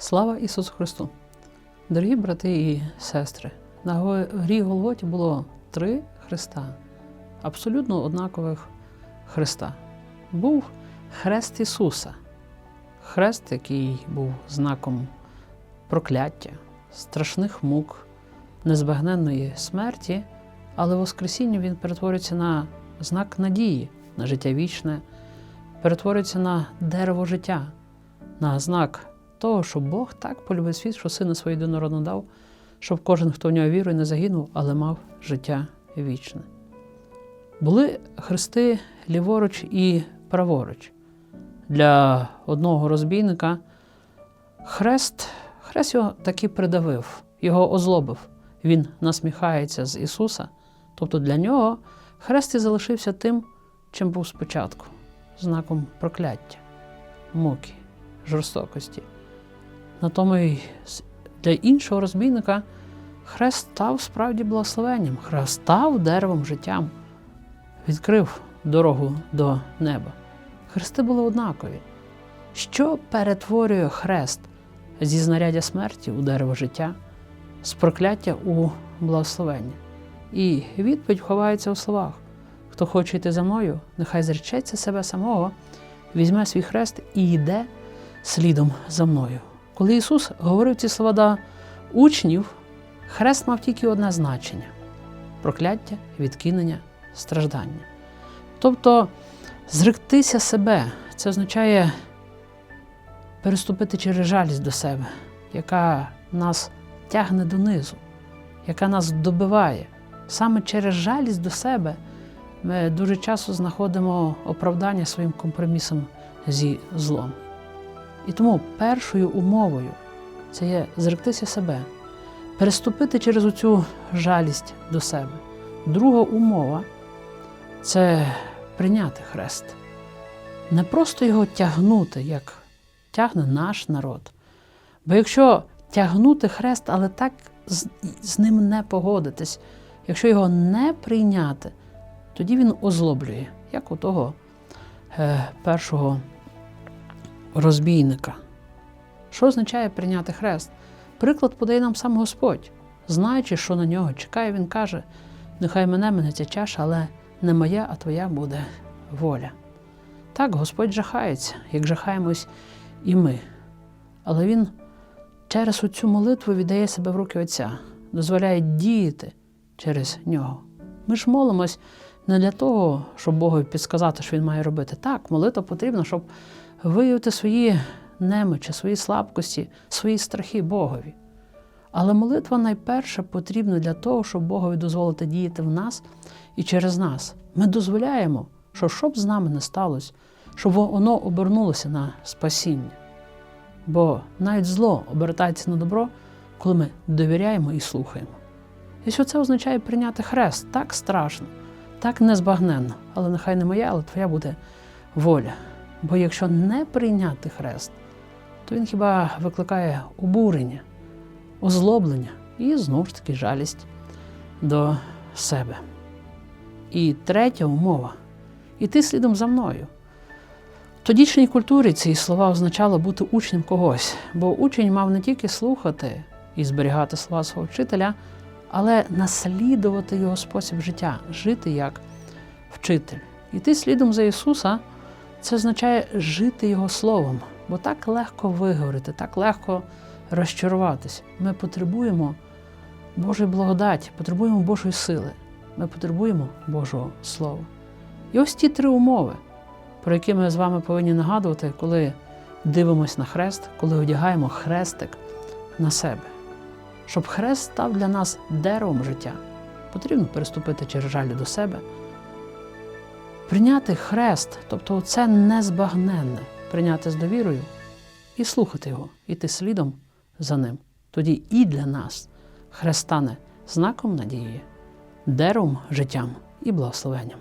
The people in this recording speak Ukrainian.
Слава Ісусу Христу! Дорогі брати і сестри, на горі Голготі було три хреста, абсолютно однакових хреста. Був хрест Ісуса, хрест, який був знаком прокляття, страшних мук, незбагненної смерті, але Воскресіння він перетворюється на знак надії, на життя вічне, перетворюється на дерево життя, на знак того, що Бог так полюбив світ, що сина свого єдинородно дав, щоб кожен, хто в нього вірує, не загинув, але мав життя вічне. Були хрести ліворуч і праворуч. Для одного розбійника хрест, хрест його таки придавив, його озлобив. Він насміхається з Ісуса. Тобто для нього хрест і залишився тим, чим був спочатку знаком прокляття, муки, жорстокості. Натомість для іншого розбійника хрест став справді благословенням, хрест став деревом життям, відкрив дорогу до неба. Хрести були однакові. Що перетворює хрест зі знаряддя смерті у дерево життя, з прокляття у благословення? І відповідь ховається у словах: хто хоче йти за мною, нехай зречеться себе самого, візьме свій хрест і йде слідом за мною. Коли Ісус говорив ці слова до учнів, хрест мав тільки одне значення прокляття, відкинення, страждання. Тобто зректися себе це означає переступити через жалість до себе, яка нас тягне донизу, яка нас добиває. Саме через жалість до себе ми дуже часто знаходимо оправдання своїм компромісом зі злом. І тому першою умовою це є зректися себе, переступити через оцю жалість до себе. Друга умова це прийняти хрест. Не просто його тягнути, як тягне наш народ. Бо якщо тягнути хрест, але так з, з ним не погодитись, якщо його не прийняти, тоді він озлоблює, як у того е, першого розбійника. Що означає прийняти хрест? Приклад подає нам сам Господь. Знаючи, що на нього чекає, він каже: нехай мене мене ця чаша, але не моя, а твоя буде воля. Так, Господь жахається, як жахаємось і ми. Але Він через оцю молитву віддає себе в руки Отця, дозволяє діяти через нього. Ми ж молимось не для того, щоб Богу підсказати, що він має робити. Так, молитва потрібна, щоб виявити свої немочі, свої слабкості, свої страхи Богові. Але молитва найперше потрібна для того, щоб Богові дозволити діяти в нас і через нас. Ми дозволяємо, що щоб з нами не сталося, щоб воно обернулося на спасіння. Бо навіть зло обертається на добро, коли ми довіряємо і слухаємо. І що це означає прийняти хрест так страшно, так незбагненно, але нехай не моя, але твоя буде воля. Бо якщо не прийняти хрест, то він хіба викликає обурення, озлоблення і знову ж таки жалість до себе. І третя умова іти слідом за мною. В тодішній культурі ці слова означало бути учнем когось, бо учень мав не тільки слухати і зберігати слова свого вчителя, але наслідувати його спосіб життя, жити як вчитель. Іти слідом за Ісуса це означає жити Його Словом, бо так легко виговорити, так легко розчаруватися. Ми потребуємо Божої благодаті, потребуємо Божої сили, ми потребуємо Божого Слова. І ось ті три умови, про які ми з вами повинні нагадувати, коли дивимося на хрест, коли одягаємо хрестик на себе. Щоб хрест став для нас деревом життя, потрібно переступити через жаль до себе. Прийняти хрест, тобто це незбагненне, прийняти з довірою і слухати його, іти слідом за ним. Тоді і для нас хрест стане знаком надії, деревом життям і благословенням.